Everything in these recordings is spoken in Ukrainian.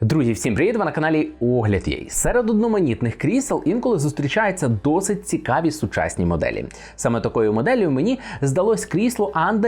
Друзі, всім привіт! Ви на каналі Огляд Єй. Серед одноманітних крісел інколи зустрічаються досить цікаві сучасні моделі. Саме такою моделлю мені здалось крісло Anda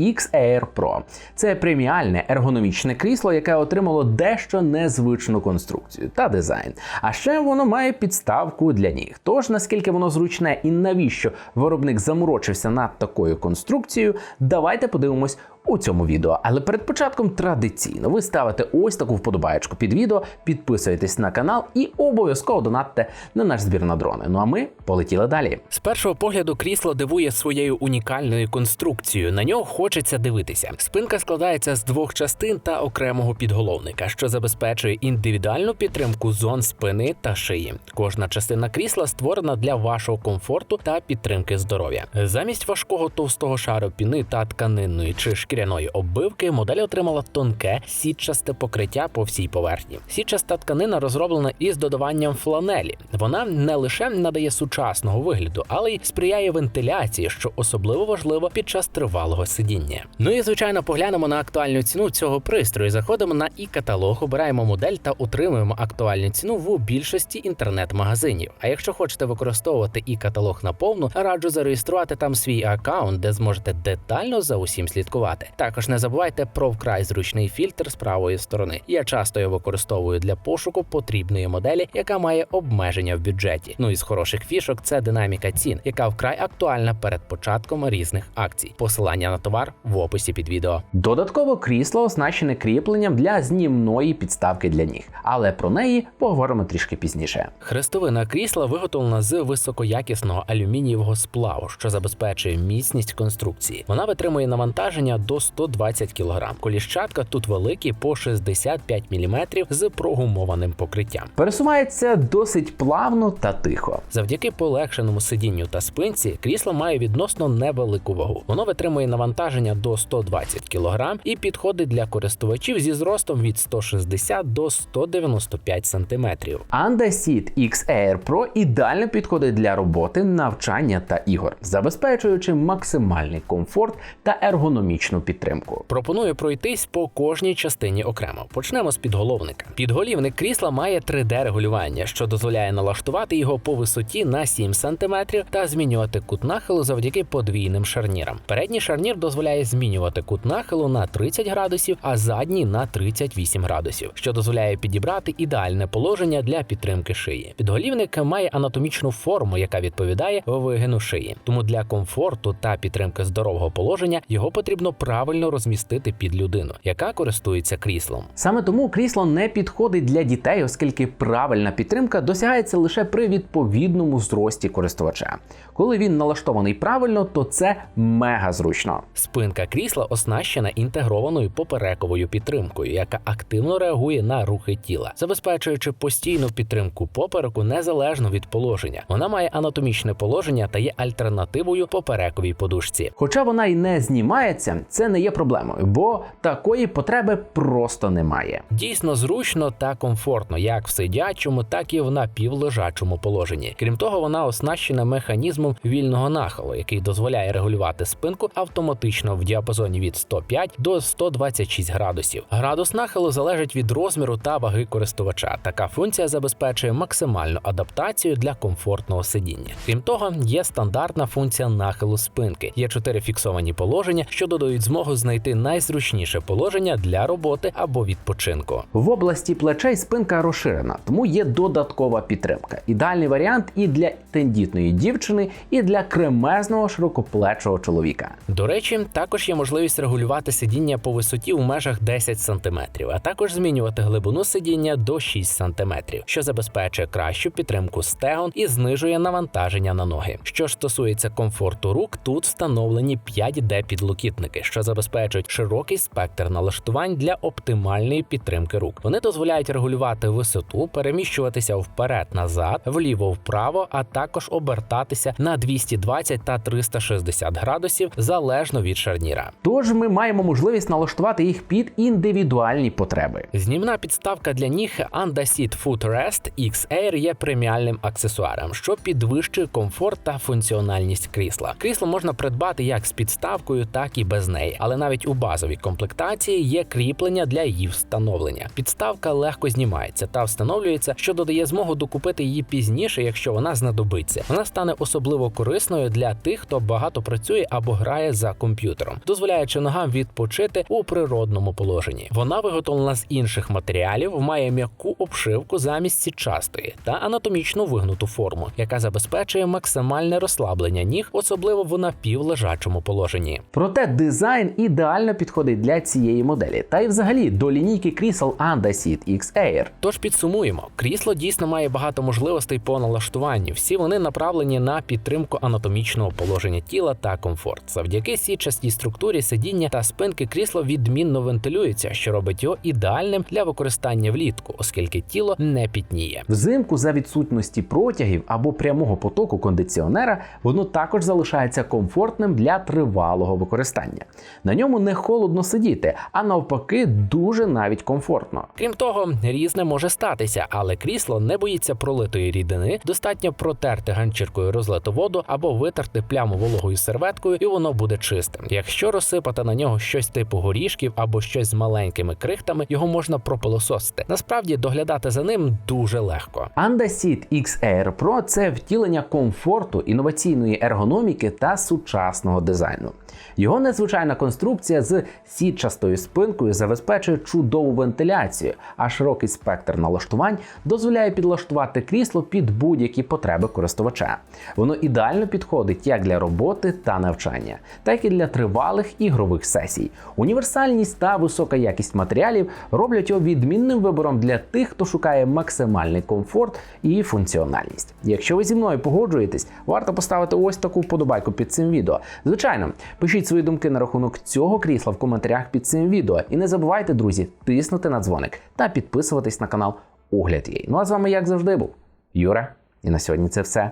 X Air Pro. Це преміальне ергономічне крісло, яке отримало дещо незвичну конструкцію та дизайн. А ще воно має підставку для ніг. Тож наскільки воно зручне і навіщо виробник заморочився над такою конструкцією, давайте подивимось у цьому відео. Але перед початком традиційно ви ставите ось таку вподобаєчку під відео, підписуєтесь на канал і обов'язково донатите на наш збір на дрони. Ну а ми полетіли далі. З першого погляду крісло дивує своєю унікальною конструкцією. На нього хочеться дивитися. Спинка складається з двох частин та окремого підголовника, що забезпечує індивідуальну підтримку зон спини та шиї. Кожна частина крісла створена для вашого комфорту та підтримки здоров'я. Замість важкого товстого шару піни та тканинної чи шкіряної оббивки модель отримала тонке сітчасте покриття по всій поверхні. Сітчаста тканина розроблена із додаванням фланелі. Вона не лише надає сучасного вигляду, але й сприяє вентиляції, що особливо важливо під час тривалого сидіння. Ну і звичайно, поглянемо на актуальну ціну цього пристрою. Заходимо на і каталог, обираємо модель та отримуємо актуальну ціну в більшості інтернет-магазинів. А якщо хочете використовувати і каталог наповну, раджу зареєструвати там свій аккаунт, де зможете детально за усім слідкувати. Також не забувайте про вкрай зручний фільтр з правої сторони. Я часто його використовую для пошуку потрібної моделі, яка має обмеження в бюджеті. Ну і з хороших фішок це динаміка цін, яка вкрай актуальна перед початком різних акцій. Посилання на товар в описі під відео. Додатково крісло оснащене кріпленням для знімної підставки для ніг, але про неї поговоримо трішки пізніше. Хрестовина крісла виготовлена з високоякісного алюмінієвого сплаву, що забезпечує міцність конструкції. Вона витримує навантаження до 120 кг. Коліщатка тут великі по 65 мм з прогумованим покриттям. Пересувається досить плавно та тихо. Завдяки полегшеному сидінню та спинці крісло має відносно невелику вагу. Воно витримує навантаження до 120 кг і підходить для користувачів зі зростом від 160 до 195 см. Anda Seat X Air Pro ідеально підходить для роботи, навчання та ігор, забезпечуючи максимальний комфорт та ергономічну підтримку. Пропоную пройтись по кожній частині окремо. Почнемо з підголовника. Підголівник крісла має 3D-регулювання, що дозволяє налаштувати його по висоті на 7 см та змінювати кут нахилу завдяки подвійним шарнірам. Передній шарнір дозволяє змінювати кут нахилу на 30 градусів, а задній на 38 градусів, що дозволяє підібрати ідеальне положення для підтримки шиї. Підголівник має анатомічну форму, яка відповідає вигину шиї. Тому для комфорту та підтримки здорового положення його потрібно правильно розмістити під людину, яка користується кріслом. Саме тому крісло не підходить для дітей, оскільки правильна підтримка досягається лише при відповідному зрості користувача. Коли він налаштований правильно, то це мега зручно. Спинка крісла оснащена інтегрованою поперековою підтримкою, яка активно реагує на рухи тіла, забезпечуючи постійну підтримку попереку незалежно від положення. Вона має анатомічне положення та є альтернативою поперековій подушці. Хоча вона й не знімається, це не є проблемою, бо такої потреби просто немає. Дійсно зручно та комфортно, як в сидячому, так і в напівлежачому положенні. Крім того, вона оснащена механізмом вільного нахилу, який дозволяє регулювати спинку автоматично в діапазоні від 105 до 126 градусів. Градус нахилу залежить від розміру та ваги користувача. Така функція забезпечує максимальну адаптацію для комфортного сидіння. Крім того, є стандартна функція нахилу спинки. Є чотири фіксовані положення, що додають змогу знайти найзручніше положення для роботи або відпочинку. В області плечей спинка розширена, тому є додаткова підтримка. Ідеальний варіант і для тендітної дівчини, і для кремезного широкоплечого чоловіка. До речі, також є можливість регулювати сидіння по висоті у межах 10 см, а також змінювати глибину сидіння до 6 см, що забезпечує кращу підтримку стегон і знижує навантаження на ноги. Що ж стосується комфорту рук, тут встановлені 5D підлокітники, що забезпечують широкий спектр налаштувань для оптимальної підтримки рук. Вони дозволяють регулювати висоту, переміщуватися вперед-назад, вліво-вправо, а також обертатися на 220 та 360 градусів залежно від шарніра. Тож ми маємо можливість налаштувати їх під індивідуальні потреби. Знімна підставка для ніг Anda Seat Footrest X Air є преміальним аксесуаром, що підвищує комфорт та функціональність крісла. Крісло можна придбати як з підставкою, так і без неї. Неї, але навіть у базовій комплектації є кріплення для її встановлення. Підставка легко знімається та встановлюється, що додає змогу докупити її пізніше, якщо вона знадобиться. Вона стане особливо корисною для тих, хто багато працює або грає за комп'ютером, дозволяючи ногам відпочити у природному положенні. Вона виготовлена з інших матеріалів, має м'яку обшивку замість сітчастої та анатомічно вигнуту форму, яка забезпечує максимальне розслаблення ніг, особливо в напівлежачому положенні. Проте дизайн ідеально підходить для цієї моделі, та й взагалі до лінійки крісел Andaseat X Air. Тож підсумуємо, крісло дійсно має багато можливостей по налаштуванню. Всі вони направлені на підтримку анатомічного положення тіла та комфорт. Завдяки сітчастій структурі сидіння та спинки крісло відмінно вентилюється, що робить його ідеальним для використання влітку, оскільки тіло не пітніє. Взимку за відсутності протягів або прямого потоку кондиціонера воно також залишається комфортним для тривалого використання. На ньому не холодно сидіти, а навпаки, дуже навіть комфортно. Крім того, різне може статися, але крісло не боїться пролитої рідини, достатньо протерти ганчіркою розлиту воду або витерти пляму вологою серветкою, і воно буде чистим. Якщо розсипати на нього щось типу горішків або щось з маленькими крихтами, його можна пропилососити. Насправді доглядати за ним дуже легко. Andaseat X Air Pro це втілення комфорту, інноваційної ергономіки та сучасного дизайну. Його незвичайна конструкція з сітчастою спинкою забезпечує чудову вентиляцію, а широкий спектр налаштувань дозволяє підлаштувати крісло під будь-які потреби користувача. Воно ідеально підходить як для роботи та навчання, так і для тривалих ігрових сесій. Універсальність та висока якість матеріалів роблять його відмінним вибором для тих, хто шукає максимальний комфорт і функціональність. Якщо ви зі мною погоджуєтесь, варто поставити ось таку вподобайку під цим відео. Звичайно, пишіть свої думки на рахунок цього крісла в коментарях під цим відео. І не забувайте, друзі, тиснути на дзвоник та підписуватись на канал Огляд Єй. Ну а з вами, як завжди, був Юра. І на сьогодні це все.